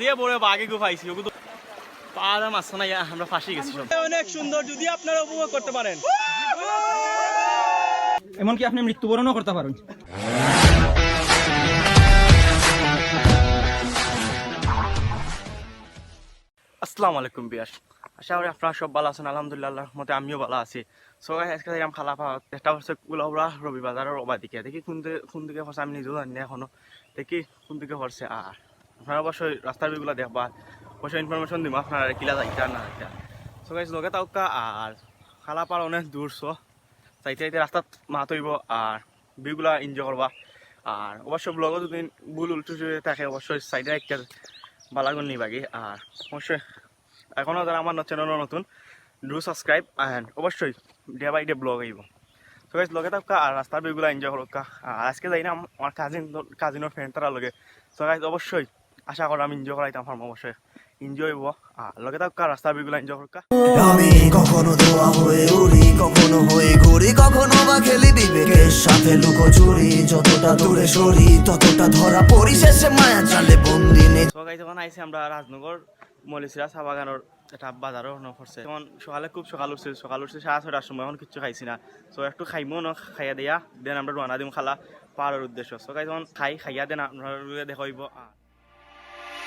দিয়ে বড় বাঘে গু পাইছি ওগুলো তো পাহাড় মাছ না আমরা ফাঁসি গেছি সব। অনেক সুন্দর যদি আপনারা উপভোগ করতে পারেন। এমনকি আপনি মৃত্যুবরণও করতে পারেন? আসসালামু আলাইকুম বিয়াস। আশা করি আপনারা সব ভালো আছেন আলহামদুলিল্লাহ আল্লাহর মতে আমিও ভালো আছি। সো গাইস আজকে যাইলাম খালা পাওয়া একটা হচ্ছে কুলাউড়া রবি বাজারের দেখি কোন দিকে কোন দিকে পড়ছে আমি নিজেও জানি না এখনও। দেখি কোন দিকে পড়ছে আর আপনারা অবশ্যই রাস্তার বিগুলো দেখবা। অবশ্যই ইনফরমেশন দিব, আপনারা কিলা যাইতা না যাইতা সো গাইস লগে তাউকা আর খালা পার অনেক দূর সো চাইতে চাইতে রাস্তাত মাত হইব আর বিগুলা এনজয় করবা। আর অবশ্যই ব্লগও যদি ভুল উল্টু থাকে, অবশ্যই সাইডে একটা বালাগুন নিবাগে আর অবশ্যই এখনও যারা আমার চ্যানেল নতুন ডু সাবস্ক্রাইব অ্যান্ড অবশ্যই ডে বাই ডে ব্লগ আইব তো গাইজ লগে থাকা আর রাস্তার বিগুলো এনজয় করুক আর আজকে যাই না আমার কাজিন কাজিনের ফ্রেন্ড তারা লগে। তো গাইজ অবশ্যই আশা করো আমি এনজয় করাইতাম ফার্ম অবশ্যই। এনজয় হইব। আর লগে থাকা রাস্তার বিগুলো এনজয় করুক আমি কখনো ধোয়া হয়ে উড়ি কখনো হয়ে ঘুরি কখনো বা খেলি বিবেকের সাথে লুকোচুরি। যতটা দূরে সরি ততটা ধরা পড়ি শেষে মায়া জালে বন্দি নেই। তো গাইজ যখন আইসি আমরা রাজনগর মলিসিরা চা বাগানোর একটা বাজারও ন পড়ছে তখন সকালে খুব সকাল উঠছে সকাল উঠছে সাড়ে ছটার সময় এখন কিচ্ছু খাইছি না। তো একটু খাইমো ন খাইয়া দিয়া দেন আমরা রানা দিম খালা পাওয়ার উদ্দেশ্য। সো গাইজ তখন খাই খাইয়া দেন আপনার এই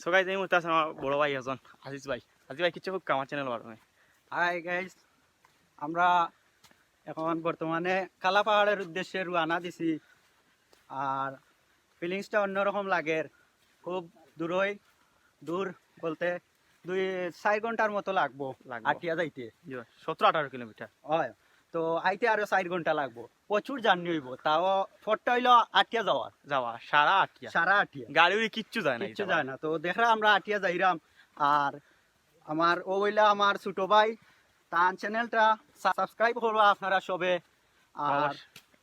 সো গাই এই মুহূর্তে আমার বড় ভাই একজন আজিজ ভাই। আজিজ ভাই কিছু হোক আমার চ্যানেল বার হাই গাইস আমরা এখন বর্তমানে কালা পাহাড়ের উদ্দেশ্যে রুয়ানা দিছি। আর ফিলিংসটা অন্যরকম লাগে। খুব দূরই দূর বলতে দুই চার ঘণ্টার মতো লাগবো লাগবো। আটিয়া যাইতে। সতেরো আঠারো কিলোমিটার। হয়। তো আইতে আরও চার ঘণ্টা লাগবো। প্রচুর জার্নি হইব তাও ফটটা হইল আটিয়া যাওয়ার। যাওয়া সারা আটিয়া সারা আটিয়া গাড়ি কিচ্ছু যায় না কিচ্ছু যায় না তো দেখরা আমরা আটিয়া যাইরাম। আর আমার ও হইলা আমার ছোট ভাই তার চ্যানেলটা সাবস্ক্রাইব করবা আপনারা সবে। আর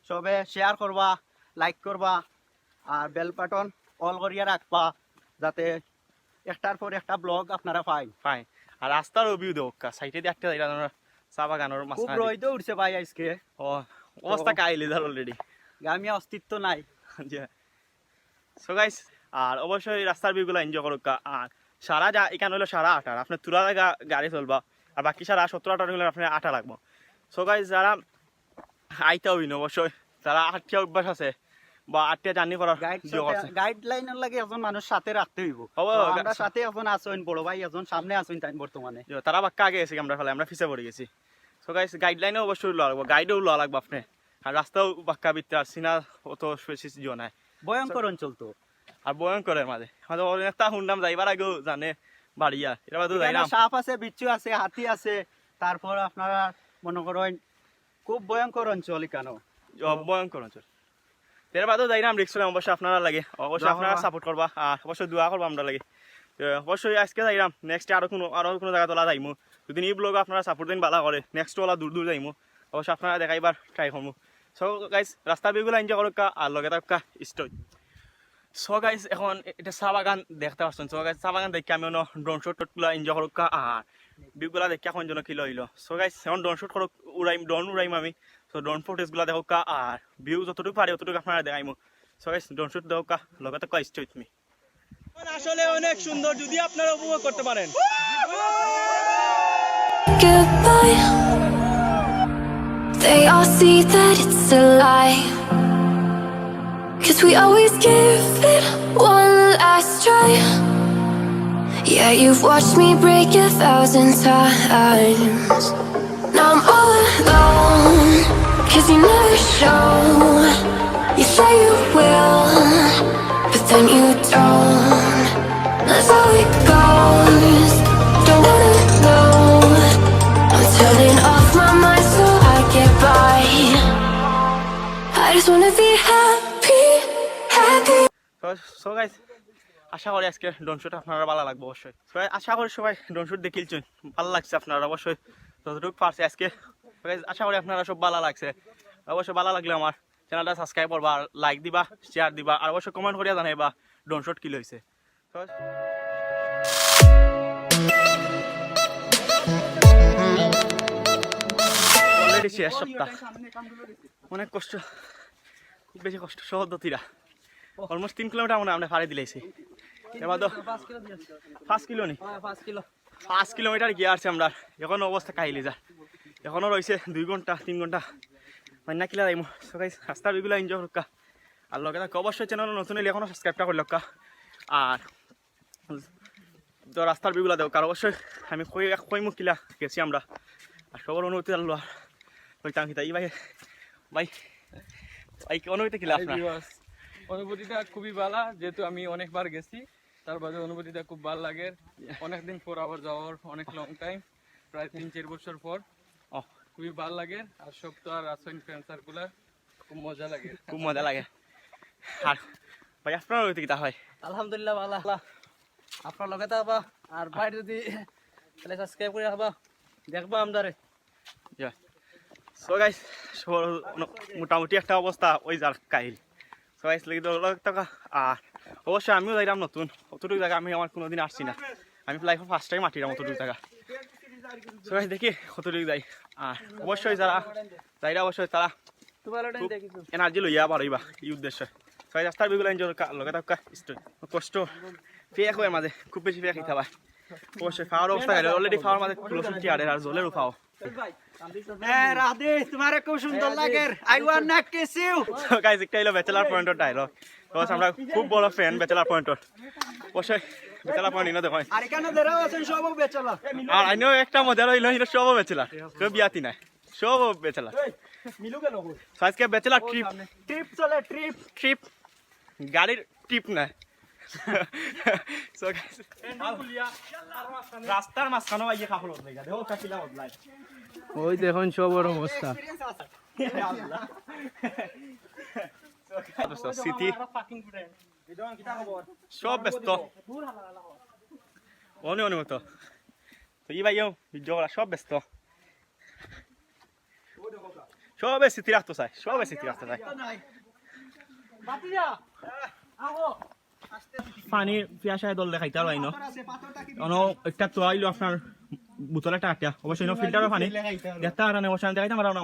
সবে শেয়ার করবা লাইক করবা আর বেল বাটন অল করিয়া রাখবা যাতে একটার পর একটা ব্লগ আপনারা পাই। ফাইন আর রাস্তার দেবো সাইডে দিয়ে একটা চা বাগানোর খুব মাছ উঠছে ভাই আজকে ও অবস্থা কাইলে ধর অলরেডি গ্রামীয় অস্তিত্ব নাই। সো গাইস আর অবশ্যই রাস্তার ভিউগুলো এনজয় করুক আর সারা যা এখানে হলো সারা আটার আপনার তুরা জায়গা গাড়ি চলবা। আর বাকি সারা সত্তর আটার হলে আপনার আটা লাগবো। সো গাইস যারা আইতে হইন অবশ্যই যারা আটটিয়া অভ্যাস আছে বা আটটিয়া জার্নি করার গাইডলাইনের লাগে একজন মানুষ সাথে রাখতে হইব। আমরা সাথে এখন আসুন বড় ভাই একজন সামনে আসুন তাই বর্তমানে তারা বাক্কা আগে গেছি আমরা ফেলে আমরা ফিসে পড়ে গেছি। সো গাইস গাইডলাইনও অবশ্যই লওয়া লাগবো গাইডও লওয়া লাগবে আপনি। আর রাস্তাও বাক্কা বিত্তে আর সিনা অত স্পেসিস জিও নাই। ভয়ঙ্কর অঞ্চল তো আর ভয়ঙ্করের মাঝে আমাদের অনেকটা শুনলাম যাইবার আগেও জানে বাড়িয়া এটা এখানে যাইলাম সাপ আছে বিচ্ছু আছে হাতি আছে তারপর আপনারা মনে করেন খুব ভয়ঙ্কর অঞ্চল ও, ভয়ঙ্কর অঞ্চল। এর বাদেও যাইলাম রিক্স হলে অবশ্যই আপনারা লাগে। অবশ্যই আপনারা সাপোর্ট করবা আর অবশ্যই দোয়া করবা আমরা লাগে। অবশ্যই আজকে যাইলাম নেক্সট আরও কোনো আরও কোনো জায়গা তোলা যাইমু। যদি এই ব্লগ আপনারা সাপোর্ট দিন ভালো করে নেক্সট ওলা দূর দূর যাইমু। অবশ্যই আপনারা দেখাইবার ট্রাই করব সো গাইস রাস্তা বিগুলো এনজয় করুক আর লগে থাকা স্টোরি সো গাইস এখন এটা চা বাগান দেখতে পাচ্ছেন সো গাইস চা বাগান দেখে আমি ড্রোন শুট টুটগুলো এনজয় করুক আর বিগুলা দেখে এখন যেন কিলো হইল সো গাইস এখন ড্রোন শুট করুক উড়াইম ড্রোন উড়াইম আমি। সো ড্রোন ফুটেজগুলো দেখুক আর ভিউ যতটুকু পারি অতটুকু আপনারা দেখাইমু সো গাইস ড্রোন শুট দেখুক লগে থাকা স্টোরি তুমি আসলে অনেক সুন্দর যদি আপনারা উপভোগ করতে পারেন goodbye. They all see that it's a lie. Cause we always give it one last try. Yeah, you've watched me break a thousand times. Cause you never show. You say you will, but then you don't. That's how it goes. Don't wanna know. I'm turning off my mind so I get by. I just wanna be happy, happy. So guys আশা করি আজকে ডনশুট আপনারা ভালো লাগবে অবশ্যই আশা করি সবাই ডনশুট দেখিলছেন ভালো লাগছে আপনারা অবশ্যই যতটুকু পারছে আজকে আশা করি আপনারা সব ভালো লাগছে। অবশ্যই ভালো লাগলে আমার চ্যানেলটা সাবস্ক্রাইব করবা আর লাইক দিবা শেয়ার দিবা আর অবশ্যই কমেন্ট করিয়া জানাইবা ডনশুট কি লইছে। অলরেডি শেষ সপ্তাহ। অনেক কষ্ট খুব বেশি কষ্ট সহদতিরা অলমোস্ট তিন কিলোমিটার মনে আমরা ফাড়ি দিলেছি। এবার তো পাঁচ কিলো নি? কিলো। পাঁচ কিলোমিটার গিয়ে আসছে আমরা। এখনও অবস্থা কাহিলি যা। এখনও রয়েছে দুই ঘণ্টা তিন ঘণ্টা। মান্না কিলা যাইমো সবাই রাস্তার বিগুলা এনজয় করকা আর লগে থাকা। অবশ্যই চ্যানেল নতুন এলে এখনও সাবস্ক্রাইবটা করে লক্কা আর তো রাস্তার বিগুলা দেও কার অবশ্যই আমি কই কই কিলা গেছি আমরা। আর সবার অনুমতি আনলো আর কইতাম কিতা এই ভাই ভাই ভাই কি অনুমতি কিলা আপনার অনুভূতিটা খুবই ভালো যেহেতু আমি অনেকবার গেছি তার বাদে অনুভূতিটা খুব ভালো লাগে। অনেকদিন পর আবার যাওয়ার অনেক লং টাইম প্রায় তিন চার বছর পর। খুবই ভালো লাগে আর সব তো আর আসেন ফ্রেন্ড সার্কুলার খুব মজা লাগে। খুব মজা লাগে। আর ভাই আপনার অনুমতি কিতা হয়? আলহামদুলিল্লাহ ভালো আপনার লগে থাকবা আর বাইরে যদি তাহলে সাবস্ক্রাইব করে রাখবা দেখবা আমদারে। সো গাইস সবার মোটামুটি একটা অবস্থা ওই যার কাহিল। সো গাইস লাগি টাকা। আর অবশ্যই আমিও যাইলাম নতুন। অতটুকু জায়গা আমি আমার কোনোদিন আসছি না। আমি লাইফে ফার্স্ট টাইম আটিলাম অতটুকু জায়গা। সো গাইস দেখি কতটুকু যাই আর অবশ্যই যারা যাইরা অবশ্যই তারা এনার্জি লইয়া পারিবা এই উদ্দেশ্যে। সো গাইস রাস্তার বিগুলো এনজয় লগে থাকা কষ্ট। ফেক হয় মাঝে খুব বেশি ফেক খাইতে পারে অবশ্যই খাওয়ার অবস্থা গেলে অলরেডি খাওয়ার মাঝে কুলো ফুটি আর জলেরও খাও হ্যাঁ রাধে তোমারে খুব সুন্দর লাগে। আই ওয়ান্ট না কিস ইউ একটা হলো ব্যাচেলার পয়েন্টের ডায়লগ বিকজ আমরা খুব বড় ফ্যান ব্যাচেলার পয়েন্টের অবশ্যই। আর এখানে যারা আছেন সব বেচলা। আর আইনো একটা মজা রইল হিরো সব ব্যাচেলার কেউ বিয়াতি নাই। সব ব্যাচেলার মিলু গেল আজকে ব্যাচেলার ট্রিপ ট্রিপ চলে ট্রিপ ট্রিপ গাড়ির ট্রিপ নাই। রাস্তার মাঝখানে আইয়ে খাফল বদলাই দেখো কাকিলা বদলাই ওই দেখুন সবার অবস্থা। সিটি সব ব্যস্ত। দল দেখাইতে একটা আপনার বোতলে একটা অবশ্যই ইনো ফিল্টারের পানি আর অবশ্যই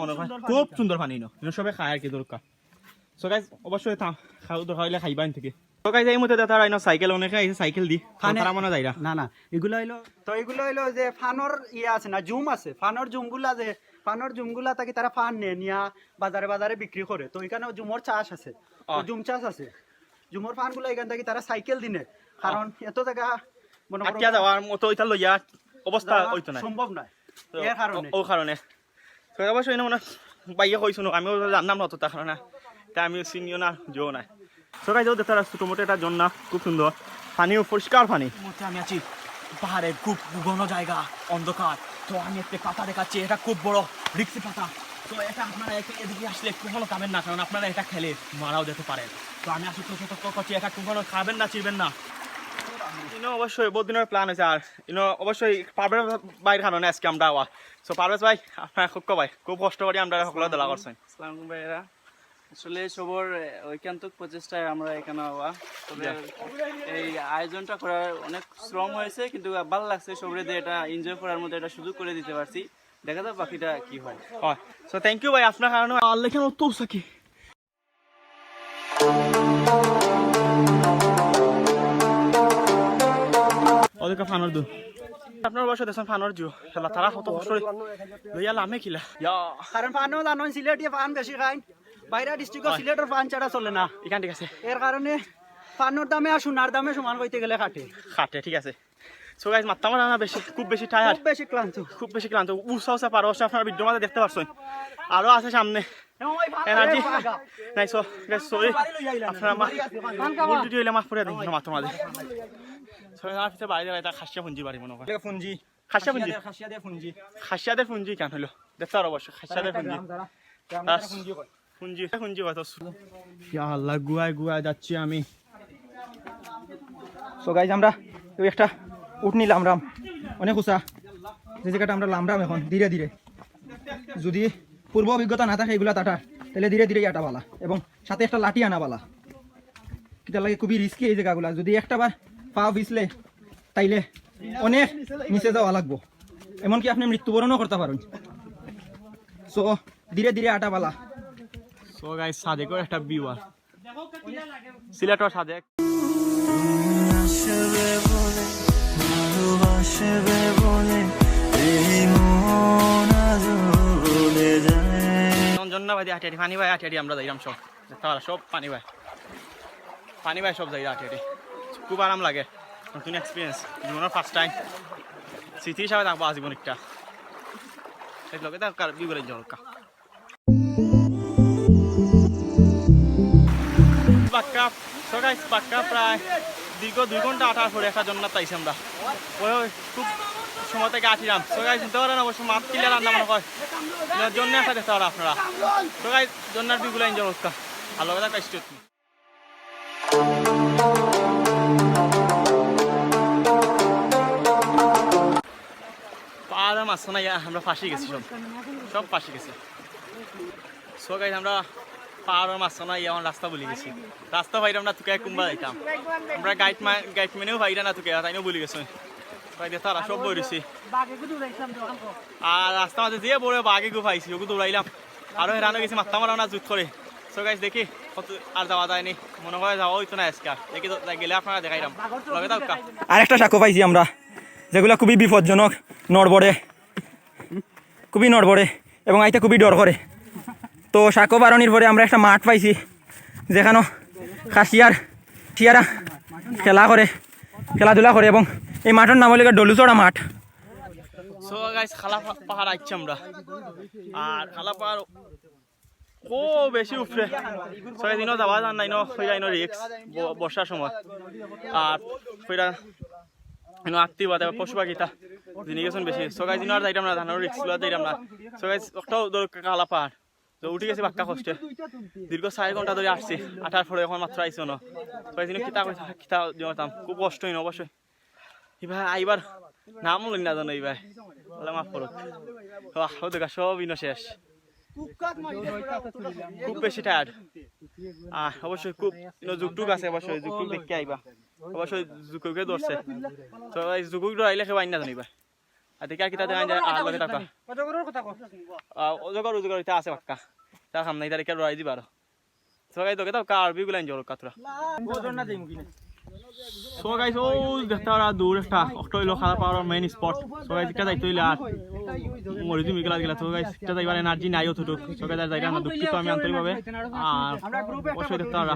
মনে হয় খুব সুন্দর পানি ইনো সবে খায় আর কি দরকার সো অবশ্যই থা খাও দরকার হইলে খাইবা থেকে। তো গাইজ এই মধ্যে তারা আইনো সাইকেল অনেকে আইছে সাইকেল দি। তারা মনে যাইরা না না এগুলো হইল তো এগুলো হইল যে ফানর ইয়ে আছে না জুম আছে। ফানর জুমগুলা যে ফানর জুমগুলা তাকে তারা ফান নিয়ে নিয়া বাজারে বাজারে বিক্রি করে তো এখানে জুমর চাষ আছে। জুম চাষ আছে। জুমর ফানগুলো এখান থেকে তারা সাইকেল দিনে। কারণ এত জায়গা মনে করো যাওয়ার মতো ওইটা লইয়া অবস্থা যাওয়া না সম্ভব নয় এর কারণে ও কারণে তো অবশ্যই এনে মনে বাইয়ে কইছো না আমিও জানলাম না তো তার কারণে আমিও চিনিও না জো নাই। তো গাইজ তারা ছোটো মোটো একটা জন্না খুব সুন্দর। পানিও পরিষ্কার পানি। মুহূর্তে আমি আছি পাহাড়ের খুব ঘন জায়গা অন্ধকার। তো আমি একটা পাতা দেখাচ্ছি এটা খুব বড় রিক্সি পাতা। তো এটা আপনারা একে- এদিকে আসলে কখনো খাবেন না কারণ আপনারা এটা খেলে মারাও যেতে পারেন তো আমি আসলে সতর্ক করছি এটা কখনো খাবেন না চিরবেন না। ইনো অবশ্যই বহুত দিনের প্ল্যান আছে আর ইনো অবশ্যই পারভেজ ভাইয়ের কারণে আজকে আমরা আওয়া। সো পারভেজ ভাই আপনার খুব ভাই খুব কষ্ট করে আমরা সকলে দলা করছেন। আসসালামু ভাইরা আসলে সবর ঐকান্তিক প্রচেষ্টায় আমরা এখানে হওয়া তবে এই আয়োজনটা করার অনেক শ্রম হয়েছে কিন্তু ভালো লাগছে সবরে যে এটা এনজয় করার মতো এটা সুযোগ করে দিতে পারছি। দেখা যাক বাকিটা কি হয়। হয়। সো থ্যাংক ইউ ভাই আপনার কারণে আল্লাহ কেন তো সাকি ওদেরকে ফানোর দু। আপনার বয়স দেখছেন ফানোর জু খেলা তারা কত কষ্ট লইয়া লামে খিলা। ইয়া কারণ ফানও জানো সিলেটিয়ে ফান বেশি খায় বাইরা ডিস্ট্রিক্ট সিলেটের ফান ছাড়া চলে না। এখান ঠিক আছে। এর কারণে ফানোর দামে আর সোনার দামে সমান হইতে গেলে কাটে খাটে ঠিক আছে। সো গাইজ মাত্তা মারা না বেশি খুব বেশি টায়ার খুব বেশি ক্লান্ত। খুব বেশি ক্লান্ত। উষা উষা পারো। আপনার ভিডিও মাঝে দেখতে পারছেন। আরও আছে সামনে। এনার্জি নাই সো গাইজ সরি আপনারা মা ভুল যদি হইলে মাফ করে দিন মাত্র মাঝে। সো আমার পিছনে বাইরে বাইরে খাসিয়া পুঞ্জি বাড়ি মনে হয়। খাসিয়া পুঞ্জি খাসিয়া ফুঞ্জি। খাসিয়াদের পুঞ্জি কেন হলো? দেখতে পারো অবশ্য খাসিয়াদের পুঞ্জি পুঞ্জি পুঞ্জি হয়তো আল্লাহ গুয়ায় গুয়ায় যাচ্ছি আমি। সো গাইজ আমরা ওই একটা উঠনি লামরাম অনেক উঁচা। যে জায়গাটা আমরা লামরাম এখন ধীরে ধীরে। যদি পূর্ব অভিজ্ঞতা না থাকে এগুলা তাটার তাহলে ধীরে ধীরে আটা বালা। এবং সাথে একটা লাঠি আনা বালা। এটা লাগে খুবই রিস্কি এই জায়গাগুলা। যদি একটা বার পা পিছলে তাইলে অনেক নিচে যাওয়া লাগবো। এমনকি আপনি মৃত্যুবরণও করতে পারেন। সো ধীরে ধীরে আটা বালা। সো গাইস সাদেকের একটা ভিউ আর সিলেটর সাদেক আসবে বলে ভালোবাসবে বলে এই মন আজ ভুলে যায় জন্য ভাই পানি আমরা যাইলাম সব। পারা সব পানি ভাই পানি ভাই সব যাই আটি আটি খুব আরাম লাগে। নতুন এক্সপিরিয়েন্স জীবনের ফার্স্ট টাইম স্মৃতি হিসাবে থাকব আজীবন একটা। সেই লগে তার বিগুলো জলকা বাক্কা সো গাইস বাক্কা প্রায় দীর্ঘ দুই ঘণ্টা আটার পরে একটা জন্য তাইছি আমরা। ওই খুব সময় থেকে আটিলাম সো গাইস শুনতে পারেন অবশ্য মাছ কিলে রান্না মনে হয়। জন্য একটা দেখতে পারো আপনারা। তো গাইস জন্নার বিগুলো এনজয় করতে ভালো কথা কাজটি মাঝখানে গিয়ে আমরা ফাঁসি গেছি সব সব ফাঁসি গেছি। সো আমরা পাহাড়ের মাঝখানে গিয়ে আমার রাস্তা বলে গেছি রাস্তা পাইলাম আমরা তোকে কুম্বা যাইতাম। আমরা গাইড গাইড মেনেও পাইরা না তোকে তাইও বলে গেছি তাই তারা সব বইছি আর রাস্তা মাঝে যে বড় বাঘে গু পাইছি ওকে দৌড়াইলাম আরও হেরানো গেছি মাথা মারা না জুত করে সো গাইস দেখি আর যাওয়া যায়নি মনে হয় যাওয়া হইতো না আজকে আর। দেখি গেলে আপনারা দেখাইলাম লগে থাকা আরেকটা সাক্ষ্য পাইছি আমরা, যেগুলো খুবই বিপজ্জনক নড়বড়ে। খুবই নড়বড়ে, এবং আইতে খুবই ডর করে তো সাক্ষ্য বারণির পরে আমরা একটা মাঠ পাইছি, যেখানে খাসিয়ার শিয়ারা খেলা করে, খেলাধুলা করে এবং এই মাঠের নাম হলো ডলুচড়া মাঠ। গাইস খালা পাহাড় আমরা। আর বেশি উপরে ছয় দিনও নাই বর্ষার সময় আর বাদে পশু পাখিটা যাইতাম না ধানের রিক্স যাইতাম না। পাহাড় তো উঠে গেছি বাক্কা কষ্টে দীর্ঘ চার ঘণ্টা ধরে আসছি। আঠার পরে এখন মাত্র আইসো ন। দিন কিতা কইতা কিতা জমাতাম খুব কষ্ট হইন অবশ্যই এবার আইবার নাম লই না জানো এইবার বলে মাফ করো ও দেখা সব ইনো শেষ। খুব বেশি টায়ার্ড আহ অবশ্যই খুব যুগটুক আছে অবশ্যই যুগটুক দেখতে আইবা অবশ্যই জুকুকে ধরছে তো এই জুকুক ধরাইলে কেউ আইন না জানিবা আর কিতা দেখা যায় আর লগে থাকা অজগর উজগর ইতা আছে পাক্কা। তা সামনে ইতা রেখে রয়াই দিবা তো গাই তোকে তো কার বিগুলাইন জল কাতরা সো গাইস ও দেখতে পারা দূর একটা power main spot so guys এটা যাইতে হইলে আর মরি তুমি গেলা গেলা তো গাইস এটা যাইবার এনার্জি নাই অতটুক সো গাইস যাইরা না দুঃখিত আমি আন্তরিকভাবে আর পারা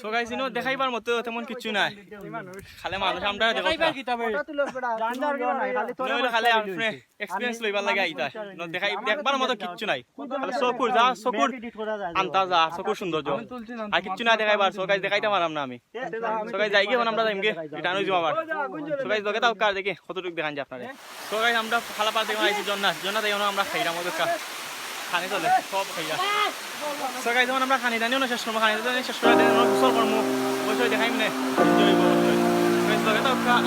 সো গাইস ইনো দেখাইবার মতো তেমন কিছু নাই। খালি মানুষ আমরা দেখাইবার নইলে খালি আপনি এক্সপেরিয়েন্স লইবার লাগে আইতা ন। দেখাই দেখবার মতো কিচ্ছু নাই। খালি চকুর যা চকুর আন্তা যা চকুর সৌন্দর্য। আর কিচ্ছু না দেখাইবার। সো গাইস দেখাইতে পারলাম না আমি। সো গাইস যাই গিয়ে আমরা যাইমগে। রিটার্ন হই যাবার সো গাইস লগে তাও কার দেখি? কতটুকু দেখান যায় আপনারে। সো গাইস আমরা খালা পার দেখুন আইছি জন্নাথ আমরা খাইরাম ওদের কা খানি চলে সব খাইরা সো গাইস যখন আমরা খানি দানিও না, শেষ করব, খানি দানি শেষ করে দেন করব। অবশ্যই দেখাই মানে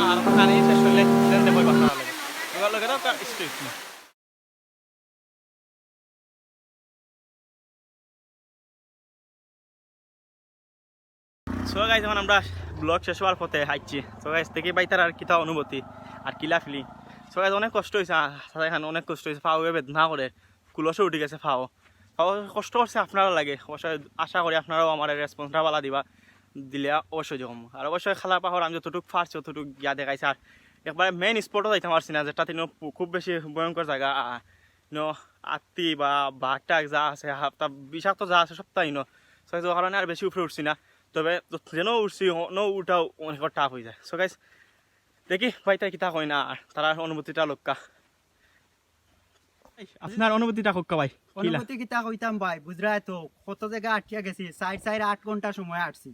আর খানি শেষ করলে দেন দেবো লাগে। স্ট্রিট সো গাইজ যখন আমরা ব্লগ শেষ হওয়ার পথে হাইছি সো গাইজ দেখি পাই তার আর কিতা অনুভূতি, আর কিলা ফিলি সো গাইজ অনেক কষ্ট হয়েছে এখানে অনেক কষ্ট হয়েছে ফাও বেদনা করে। কুলসে উঠে গেছে, ফাও। ফাও, কষ্ট করছে আপনারা লাগে। অবশ্যই আশা করি আপনারাও আমার রেসপন্সটা বালা দিবা। দিলে অবশ্যই যখন আর অবশ্যই খালা পাহাড় আমি যতটুকু ফার্ছি ততটুকু গিয়া দেখাইছে আর একবারে মেইন স্পটও যাইতে পারছি না যেটা তিনি খুব বেশি ভয়ঙ্কর জায়গা ইনো আত্মি বা বাঘ টাক যা আছে হাফতা বিষাক্ত যা আছে সব তাই নো। সো কারণে আর বেশি উপরে উঠছি না। তবে যেন উঠছি ন উঠাও অনেক টাফ হয়ে যায়। সো গাইস দেখি ভাই তাই কিতা কই না আর তার অনুভূতিটা লোক্কা আপনার অনুভূতিটা কোক্কা ভাই অনুভূতি কিতা কইতাম ভাই বুঝরাই তো কত জায়গা আটকিয়া গেছি সাইড সাইড আট ঘণ্টা সময় আটছি।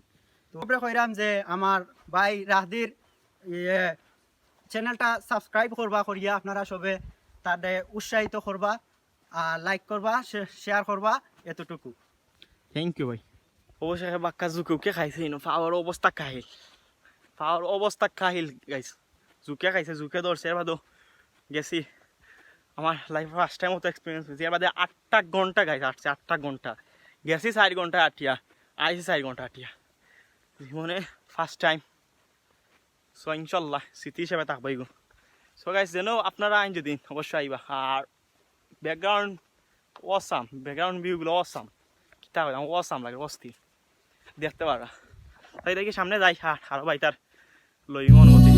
তো আমরা কইরাম যে আমার ভাই রাহদির ইয়ে চ্যানেলটা সাবস্ক্রাইব করবা করিয়া আপনারা সবে তাদের উৎসাহিত করবা আর লাইক করবা শেয়ার করবা এতটুকু। থ্যাংক ইউ ভাই। অবশ্যই বাক্কা জুকুকে খাইছে ইনো পাওয়ার অবস্থা কাহিল। পাওয়ার অবস্থা কাহিল গাইছে জুকে খাইছে জুকে ধরছে এর বাদও গেছি। আমার লাইফ ফার্স্ট টাইম মতো এক্সপিরিয়েন্স হয়েছে। এর বাদে আটটা ঘণ্টা গাইছে আটছে আটটা ঘণ্টা। গেছি চার ঘণ্টা আটিয়া আইসি চার ঘণ্টা আটিয়া জীবনে ফার্স্ট টাইম সো ইনশাল্লাহ, স্মৃতি হিসেবে থাকব এগুলো সো গাইস যেন আপনারা আইন যদি অবশ্যই আইবা। আর ব্যাকগ্রাউন্ড অসাম ব্যাকগ্রাউন্ড ভিউগুলো অসাম কিতা কইলাম অসাম লাগে, অস্থির। দেখতে পারা। তাই দেখি সামনে যাই হ্যাঁ আরও ভাই তার লই অনুমতি।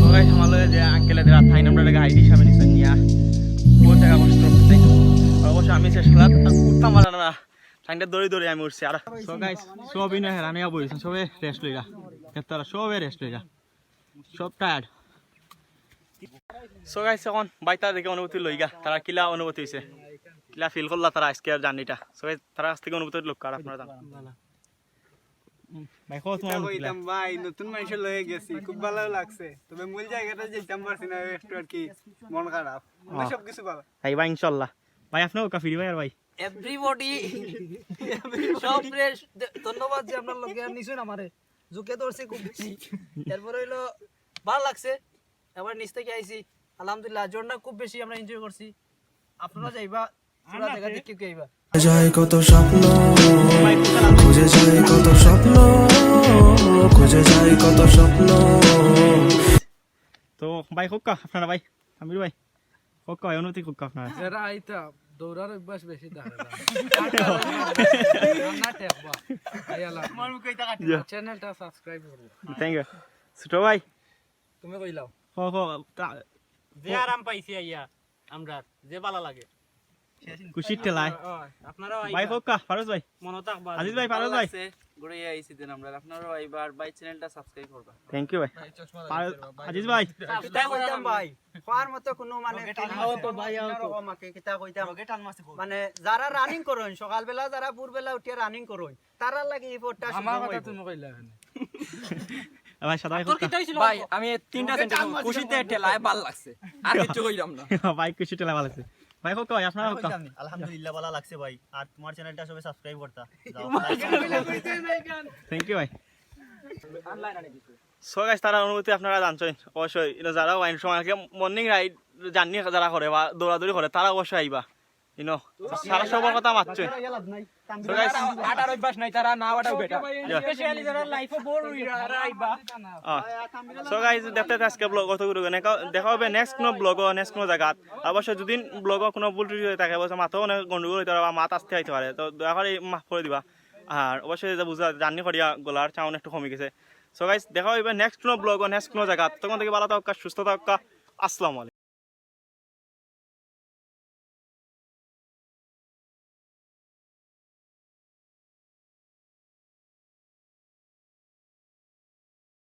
সবাই আমালে যে আঙ্কেলে দেওয়া থাই নাম্বার আইডি সামনে নিছে নিয়া। জায়গা কষ্ট করতে আর অবশ্য আমি খেলা উঠতাম পারা না। টাইমটা দৌড়ি দৌড়ি আমি উঠছি আর সবই না হেরানিয়া বইছেন সবে রেস্ট লইরা। দেখতে সবে রেস্ট লইরা। সব টায়ার্ড সো গাইস এখন বাইতা দেখে অনুভূতি লইগা। তারা কিলা অনুভূতি হইছে? কিলা ফিল করলা তারা আজকে জার্নিটা সো গাইস তারা কাছ থেকে অনুভূতি লোক আর আপনারা ভাই কত তোমার কিলা? ভাই নতুন মানুষের লয়ে গেছি খুব ভালো লাগছে। তবে মূল জায়গাটা যেতাম পারছি না একটু আর কি মন খারাপ। সব কিছু ভালো। ভাই ভাই ইনশাল্লাহ। ভাই আপনার ভাই আর ভাই? এভরিবডি সব ফ্রেশ ধন্যবাদ যে আপনার লগে আর নিছেন আমারে। জুকে ধরছে খুব বেশি। এরপর হইল ভালো লাগছে। এবার নিচ থেকে আইছি। আলহামদুলিল্লাহ জোরটা খুব বেশি আমরা এনজয় করছি। আপনারা যাইবা পুরা জায়গা দেখে কি আইবা। যায় কত স্বপ্ন খুঁজে যায় কত স্বপ্ন খুঁজে যায় কত স্বপ্ন। তো ভাই হোক কা আপনারা ভাই আমির ভাই হোক অনুভূতি হোক আপনারা। যারা আইতা দৌড়ার অভ্যাস বেশি চ্যানেলটা সাবস্ক্রাইব করো। থ্যাংক ইউ ছোট ভাই। তুমি কইলাও। হোক যে আরাম পাইছি আইয়া আমরা যে ভালো লাগে। খুশির আপনারা ভাই হোক ফারুজ ভাই। মনে থাকবা আজিজ ভাই ফারুজ ভাই। ঘুরে আইছি দিন আমরা। আপনারাও এইবার বাই চ্যানেলটা সাবস্ক্রাইব করবা। থ্যাংক ইউ ভাই। আজিজ ভাই। কিতা কইতাম ভাই খোয়ার মতো কোনো মানে তো ভাই, আও কিতা কইতাম। মানে যারা রানিং করেন সকালবেলা যারা ভোরবেলা উঠিয়ে রানিং করেন তারা লাগে এই ফোরটা আমার কথা তুমি কইলা ভাই ভাই ভাই আমি তিনটা সেন্টেন্স খুশিতে ঠেলায় ভালো লাগছে। আর কিছু কইলাম না। ভাই খুশি টেলা ভালো আছে ভাই হোক ভাই আপনারা হোক। আলহামদুলিল্লাহ ভালো লাগছে ভাই। আর তোমার চ্যানেলটা সবাই সাবস্ক্রাইব করতা। থ্যাংক ইউ ভাই। সো গাইস তারা অনুভূতি আপনারা জানছেন অবশ্যই। যারা ওয়াইন সময় মর্নিং রাইড জার্নি যারা করে বা দৌড়াদৌড়ি করে তারা অবশ্যই আইবা। ইনো সারা সবার কথা মাতছে সো গাইস আটার অভ্যাস নাই তারা না আটা বেটা স্পেশালি যারা লাইফে বোর হইরা সো গাইস দেখতে দেখতে আজকে ব্লগ অত গুরু দেখা হবে নেক্সট কোনো ব্লগ নেক্সট কোনো জায়গাত। অবশ্যই যদি ব্লগ কোনো ভুল ত্রুটি হয়ে থাকে মাথাও অনেক গন্ডগোল হইতে পারে বা মাত আসতে আইতে পারে। তো দয়া করে মাফ করে দিবা। আর অবশ্যই বুঝা জার্নি করিয়া গলার চাউন একটু কমে গেছে। সো গাইস দেখা হবে নেক্সট কোনো ব্লগ নেক্সট কোনো জায়গাত। তখন থেকে ভালো থাকা সুস্থ থাকা। আসসালামু আলাইকুম।